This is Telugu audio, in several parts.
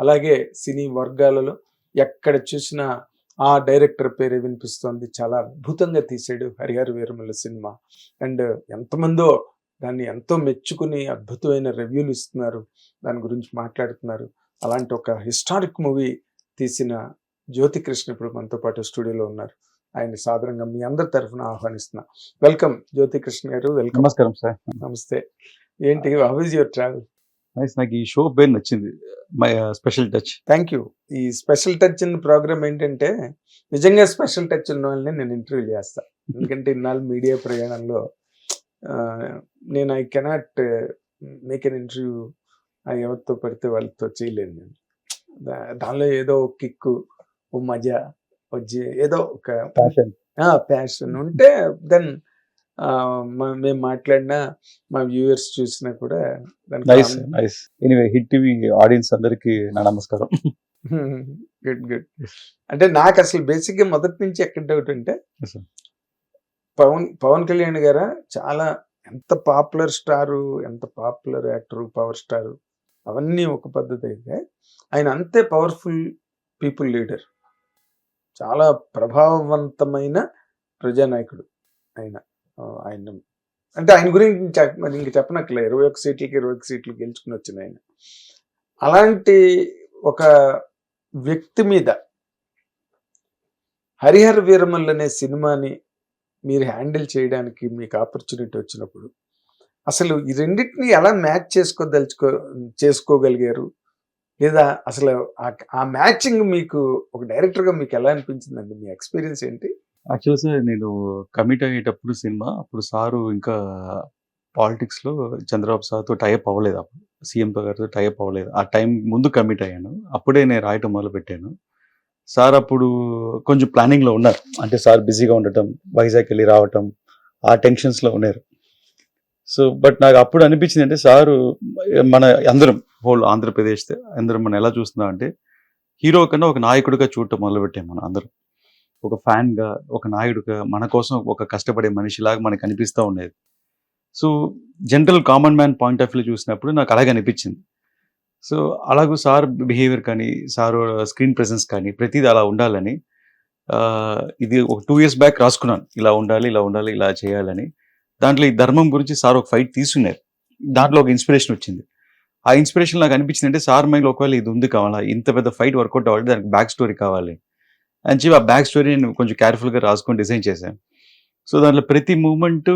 అలాగే సినీ వర్గాలలో ఎక్కడ చూసినా ఆ డైరెక్టర్ పేరే వినిపిస్తోంది. చాలా అద్భుతంగా తీసాడు హరిహర వీరమల సినిమా. అండ్ ఎంతమందో దాన్ని ఎంతో మెచ్చుకుని అద్భుతమైన రివ్యూలు ఇస్తున్నారు. దాని గురించి మాట్లాడుతున్నారు. అలాంటి ఒక హిస్టారిక్ మూవీ తీసిన జ్యోతి కృష్ణ ఇప్పుడు మనతో పాటు స్టూడియోలో ఉన్నారు. ఆయన సాధారణంగా మీ అందరి తరఫున ఆహ్వానిస్తున్నా. వెల్కమ్ జ్యోతి కృష్ణ గారు వెల్కమ్. నమస్కారం సార్. నమస్తే. ఏంటి how is your travel? Nice నాకు ఈ షో పేరు నచ్చింది. My special touch thank you ఈ స్పెషల్ టచ్ ఇన్ ప్రోగ్రామ్ ఏంటంటే నిజంగా స్పెషల్ టచ్ ఉన్న వాళ్ళని నేను ఇంటర్వ్యూ చేస్తా. ఎందుకంటే ఇన్నాళ్ళు మీడియా ప్రయాణంలో నేను I cannot make an interview ఎవరితో పడితే వాళ్ళతో చేయలేను నేను. దానిలో ఏదో ఒక కిక్కు ఓ మజా వచ్చి ఏదో ఒక ప్యాషన్ ప్యాషన్ ఉంటే దెన్ మేము మాట్లాడినా మా వ్యూవర్స్ చూసినా కూడా nice nice anyway hit TV audience అందరికి నా నమస్కారం. గుడ్ గుడ్ అంటే నాకు అసలు బేసిక్గా మొదటి నుంచి ఎక్కడ డౌట్ అంటే. పవన్ పవన్ కళ్యాణ్ గారా చాలా ఎంత పాపులర్ స్టారు ఎంత పాపులర్ యాక్టర్ పవర్ స్టార్ అవన్నీ ఒక పద్ధతి అయితే ఆయన అంతే పవర్ఫుల్ పీపుల్ లీడర్ చాలా ప్రభావవంతమైన ప్రజానాయకుడు ఆయన. ఆయన అంటే ఆయన గురించి మరి ఇంక చెప్పనక్కలే ఇరవై ఒక సీట్లకి ఇరవై ఒక సీట్లు గెలుచుకుని వచ్చిన ఆయన. అలాంటి ఒక వ్యక్తి మీద హరిహర వీరమల్ అనే సినిమాని మీరు హ్యాండిల్ చేయడానికి మీకు ఆపర్చునిటీ వచ్చినప్పుడు అసలు ఈ రెండింటిని ఎలా మ్యాచ్ చేసుకోదలుచుకో చేసుకోగలిగారు? లేదా అసలు ఆ- ఆ మ్యాచింగ్ మీకు ఒక డైరెక్టర్గా మీకు ఎలా అనిపించిందండి? మీ ఎక్స్పీరియన్స్ ఏంటి? యాక్చువల్ సార్ నేను కమిట్ అయ్యేటప్పుడు సినిమా అప్పుడు సారు ఇంకా పాలిటిక్స్లో చంద్రబాబు సార్తో టైప్ అవ్వలేదు. అప్పుడు సీఎం గారితో టైప్ అవ్వలేదు. ఆ టైం ముందు కమిట్ అయ్యాను. అప్పుడే నేను రాయటం మొదలు పెట్టాను సార్ అప్పుడు కొంచెం ప్లానింగ్లో ఉన్నారు. అంటే సార్ బిజీగా ఉండటం వైజాగ్ వెళ్ళి రావటం ఆ టెన్షన్స్లో ఉన్నారు. సో బట్ నాకు అప్పుడు అనిపించింది అంటే సారు మన అందరం హోల్ ఆంధ్రప్రదేశ్ అందరం మనం ఎలా చూస్తున్నాం అంటే హీరో కన్నా ఒక నాయకుడిగా చూడటం మొదలుపెట్టాం మనం అందరం. ఒక ఫ్యాన్గా ఒక నాయుడుగా మన కోసం ఒక కష్టపడే మనిషిలాగా మనకు అనిపిస్తూ ఉండేది. So general common man point of view చూసినప్పుడు నాకు అలాగే అనిపించింది. సో అలాగూ సార్ బిహేవియర్ కానీ సార్ స్క్రీన్ ప్రెసెన్స్ కానీ ప్రతిదీ అలా ఉండాలని ఇది ఒక టూ ఇయర్స్ బ్యాక్ రాసుకున్నాను. ఇలా ఉండాలి ఇలా ఉండాలి ఇలా చేయాలని. దాంట్లో ఈ ధర్మం గురించి సార్ ఒక ఫైట్ తీసుకున్నారు. దాంట్లో ఒక ఇన్స్పిరేషన్ వచ్చింది. ఆ ఇన్స్పిరేషన్ నాకు అనిపించింది అంటే సార్ మైండ్ ఒకవేళ ఇది ఉంది కావాలా ఇంత పెద్ద ఫైట్ వర్కౌట్ అవ్వాలి దానికి బ్యాక్ స్టోరీ కావాలి. అని చెప్పి ఆ బ్యాక్ స్టోరీ నేను కొంచెం కేర్ఫుల్గా రాసుకొని డిజైన్ చేశాను. సో దాంట్లో ప్రతి మూమెంట్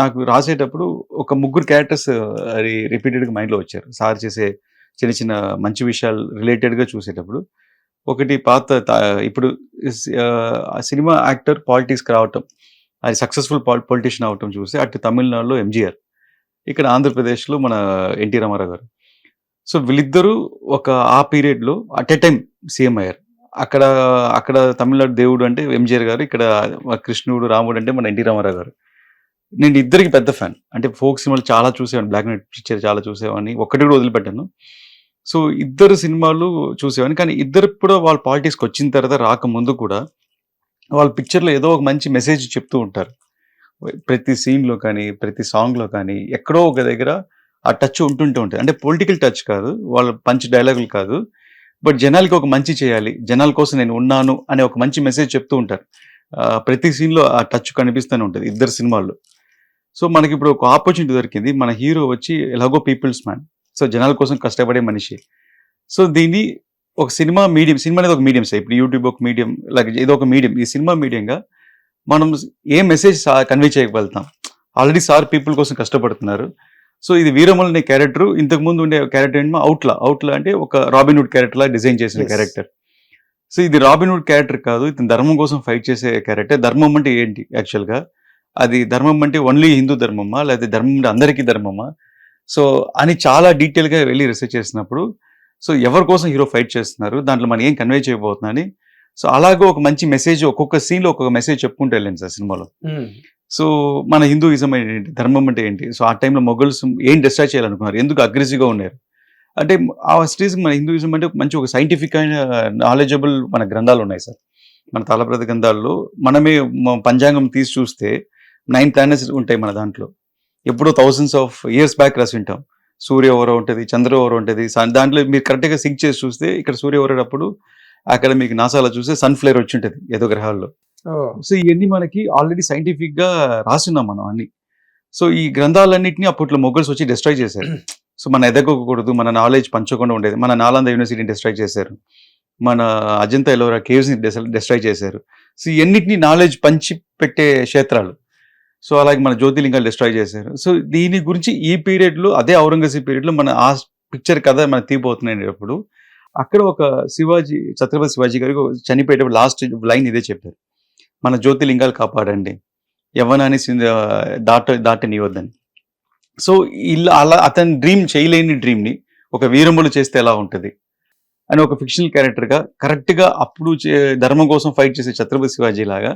నాకు రాసేటప్పుడు ఒక ముగ్గురు క్యారెక్టర్స్ అది రిపీటెడ్గా మైండ్లో వచ్చారు. సార్ చేసే చిన్న చిన్న మంచి విషయాలు రిలేటెడ్గా చూసేటప్పుడు. ఒకటి పాత ఇప్పుడు ఆ సినిమా యాక్టర్ పాలిటిక్స్కి రావటం అది సక్సెస్ఫుల్ పొలిటీషియన్ అవటం చూస్తే అటు తమిళనాడులో ఎంజీఆర్ ఇక్కడ ఆంధ్రప్రదేశ్లో మన ఎన్టీ రామారావు గారు సో వీళ్ళిద్దరూ ఒక ఆ పీరియడ్లో అట్ ఎ టైం సీఎం అయ్యారు అక్కడ అక్కడ తమిళనాడు దేవుడు అంటే ఎంజీఆర్ గారు ఇక్కడ కృష్ణుడు రాముడు అంటే మన ఎన్టీ రామారావు గారు. నేను ఇద్దరికి పెద్ద ఫ్యాన్. అంటే ఫోక్ సినిమాలు చాలా చూసేవాడిని బ్లాక్ అండ్ వైట్ పిక్చర్ చాలా చూసేవాడిని ఒక్కటి కూడా వదిలిపెట్టాను. సో ఇద్దరు సినిమాలు చూసేవాడిని కానీ ఇద్దరు కూడా వాళ్ళ పాలిటిక్స్కి వచ్చిన తర్వాత రాకముందు కూడా వాళ్ళ పిక్చర్లో ఏదో ఒక మంచి మెసేజ్ చెప్తూ ఉంటారు. ప్రతి సీన్లో కానీ ప్రతి సాంగ్లో కానీ ఎక్కడో ఒక దగ్గర ఆ టచ్ ఉంటుంటే ఉంటుంది. అంటే పొలిటికల్ టచ్ కాదు వాళ్ళ పంచ్ డైలాగులు కాదు. బట్ జనాలకి ఒక మంచి చేయాలి. జనాల కోసం నేను ఉన్నాను అనే ఒక మంచి మెసేజ్ చెప్తూ ఉంటారు. ప్రతి సీన్లో ఆ టచ్ కనిపిస్తూనే ఉంటుంది ఇద్దరు సినిమాల్లో. సో మనకి ఇప్పుడు ఒక ఆపర్చునిటీ దొరికింది. మన హీరో వచ్చి ఎలాగో పీపుల్స్ మ్యాన్. సో జనాల కోసం కష్టపడే మనిషి. సో దీన్ని ఒక సినిమా మీడియం సినిమా అనేది ఒక మీడియం సార్ ఇప్పుడు యూట్యూబ్ ఒక మీడియం లైక్ ఇది ఒక మీడియం. ఈ సినిమా మీడియంగా మనం ఏ మెసేజ్ కన్వే చేయగలుగుతాం? ఆల్రెడీ సార్ పీపుల్ కోసం కష్టపడుతున్నారు. సో ఇది వీరమల్ అనే క్యారెక్టర్ ఇంతకు ముందు ఉండే క్యారెక్టర్ ఏంటో అవుట్లా అవుట్లా అంటే ఒక రాబిన్వుడ్ క్యారెక్టర్ లా డిజైన్ చేసిన. క్యారెక్టర్ సో ఇది రాబిన్వుడ్ క్యారెక్టర్ కాదు ఇతను ధర్మం కోసం ఫైట్ చేసే క్యారెక్టర్ ధర్మం అంటే ఏంటి యాక్చువల్గా అది ధర్మం అంటే ఓన్లీ హిందూ ధర్మమా? లేకపోతే ధర్మం అంటే అందరికీ ధర్మమా? సో అని చాలా డీటెయిల్గా వెళ్ళి రీసెర్చ్ చేసినప్పుడు సో ఎవరి కోసం హీరో ఫైట్ చేస్తున్నారు? దాంట్లో మనం ఏం కన్వే చేయబోతున్నాని సో అలాగే ఒక మంచి మెసేజ్ ఒక్కొక్క సీన్లో ఒక్కొక్క మెసేజ్ చెప్పుకుంటూ వెళ్ళండి సార్ సినిమాలో. సో మన హిందూయిజం ఏంటి ధర్మం అంటే ఏంటి? సో ఆ టైంలో మొఘల్స్ ఏం డిస్ట్రాక్ట్ చేయాలనుకున్నారు? ఎందుకు అగ్రెసివ్గా ఉన్నారు? అంటే ఆ స్టేజ్ మన హిందూయిజం అంటే మంచి ఒక సైంటిఫిక్ అయిన నాలెడ్జబుల్ మన గ్రంథాలు ఉన్నాయి సార్. మన తాళప్రత గ్రంథాల్లో మనమే పంచాంగం తీసి చూస్తే నైన్ ప్లానెట్స్ ఉంటాయి మన దాంట్లో. ఎప్పుడో థౌసండ్స్ ఆఫ్ ఇయర్స్ బ్యాక్ రాసి ఉంటాం సూర్య ఎవరో ఉంటుంది చంద్ర ఎవరో ఉంటుంది. దాంట్లో మీరు కరెక్ట్గా సింక్ చేసి చూస్తే ఇక్కడ సూర్య ఎవరేటప్పుడు అక్కడ మీకు నాసాలో చూస్తే సన్ ఫ్లేర్ వచ్చి ఉంటుంది ఏదో గ్రహాల్లో. సో ఇవన్నీ మనకి ఆల్రెడీ సైంటిఫిక్గా రాస్తున్నాం మనం అన్ని. సో ఈ గ్రంథాలన్నింటినీ అప్పట్లో మొఘల్స్ వచ్చి డిస్ట్రాయ్ చేశారు. సో మన ఎదగకూడదు మన నాలెడ్జ్ పంచకుండా ఉండేది. మన నాలంద యూనివర్సిటీని డిస్ట్రాయ్ చేశారు. మన అజంతా ఎలోరా కేవ్స్ని డిస్ట్రాయ్ చేశారు. సో ఇవన్నిటిని నాలెడ్జ్ పంచి పెట్టే క్షేత్రాలు. సో అలాగే మన జ్యోతిలింగాలు డిస్ట్రాయ్ చేశారు. సో దీని గురించి ఈ పీరియడ్లో అదే ఔరంగజేబ్ పీరియడ్లో మన ఆ పిక్చర్ కథ మన తీపోతున్నాయి అక్కడ ఒక శివాజీ ఛత్రపతి శివాజీ గారికి చనిపోయేటప్పుడు లాస్ట్ లైన్ ఇదే చెప్పారు. మన జ్యోతిలింగాలు కాపాడండి. యవ్వనాన్ని దాట దాటనివద్దని సో ఇలా అలా అతని డ్రీమ్ చేయలేని డ్రీమ్ని ఒక వీరములు చేస్తే ఎలా ఉంటది? అని ఒక ఫిక్షనల్ క్యారెక్టర్గా కరెక్ట్గా అప్పుడు ధర్మం కోసం ఫైట్ చేసే ఛత్రపతి శివాజీ లాగా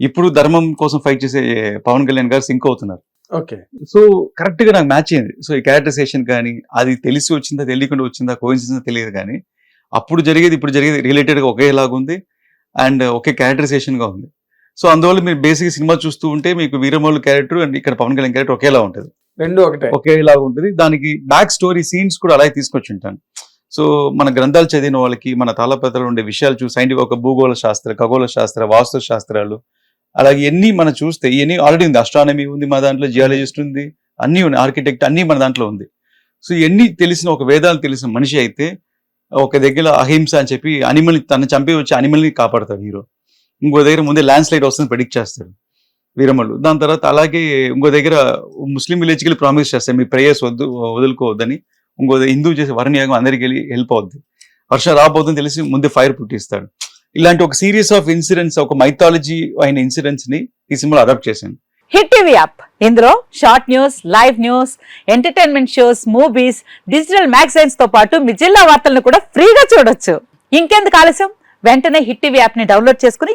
ఇప్పుడు ధర్మం కోసం ఫైట్ చేసే పవన్ కళ్యాణ్ గారు సింక్ అవుతున్నారు. ఓకే. సో కరెక్ట్గా నాకు మ్యాచ్ అయింది. సో ఈ క్యారెక్టరైజేషన్ కానీ అది తెలిసి వచ్చిందా తెలియకుండా వచ్చిందా కోయిన్సిడెన్స్ తెలియదు కానీ అప్పుడు జరిగేది ఇప్పుడు జరిగేది రిలేటెడ్గా ఒకేలాగా ఉంది అండ్ ఒకే క్యారెక్టరైజేషన్గా ఉంది. సో అందువల్ల మీరు బేసిక్ సినిమా చూస్తూ ఉంటే మీకు వీరమల్లు క్యారెక్టర్ అండ్ ఇక్కడ పవన్ కళ్యాణ్ క్యారెక్టర్ ఒకేలా ఉంటుంది. రెండు ఒకటే. ఒకేలా ఉంటుంది. దానికి బ్యాక్ స్టోరీ సీన్స్ కూడా అలాగే తీసుకొచ్చి ఉంటాను. సో మన గ్రంథాలు చదివిన వాళ్ళకి మన తాళపత్రాలు ఉండే విషయాలు చూసి సైంటిఫిక్ ఒక భూగోళ శాస్త్ర ఖగోళ శాస్త్ర వాస్తు శాస్త్రాలు అలాగే ఎన్ని మనం చూస్తే ఇవన్నీ ఆల్రెడీ ఉంది. అస్ట్రానమీ ఉంది మా దాంట్లో జియాలజిస్ట్ ఉంది అన్నీ ఉన్నాయి. ఆర్కిటెక్ట్ అన్నీ మన దాంట్లో ఉంది. సో ఇవన్నీ తెలిసిన ఒక వేదాలు తెలిసిన మనిషి అయితే ఒక దగ్గర అహింస అని చెప్పి అనిమల్ తను చంపి వచ్చి అనిమల్ని కాపాడతాడు హీరో ఇంకో దగ్గర ముందే ల్యాండ్ స్లైడ్ వస్తుంది ప్రెడిక్ట్ చేస్తాడు వీరమ్మలు దాని తర్వాత అలాగే ఇంకో దగ్గర ముస్లిం విలేజ్కి వెళ్ళి ప్రామిస్ చేస్తాడు మీ ప్రేయర్స్ వద్దు వదులుకోవద్దని. ఇంకో హిందూ చేసే వరణ్యాగం అందరికి వెళ్ళి హెల్ప్ అవుద్ది. వర్షం రాబోతుందని తెలిసి ముందే ఫైర్ పుట్టిస్తాడు ఇలాంటి ఒక సిరీస్ ఆఫ్ ఇన్సిడెంట్స్ ఒక మైథాలజీ అయిన ఇన్సిడెంట్స్ని ఈ సినిమాలో అడాప్ట్ చేశాను. హిట్ టీవీ యాప్ ఇందులో short news live news entertainment shows movies digital మ్యాగజైన్స్తో పాటు మీ జిల్లా వార్తలను కూడా ఫ్రీగా చూడొచ్చు. ఇంకెందుకు ఆలస్యం? వెంటనే హిట్ టీవీ యాప్ని డౌన్లోడ్ చేసుకుని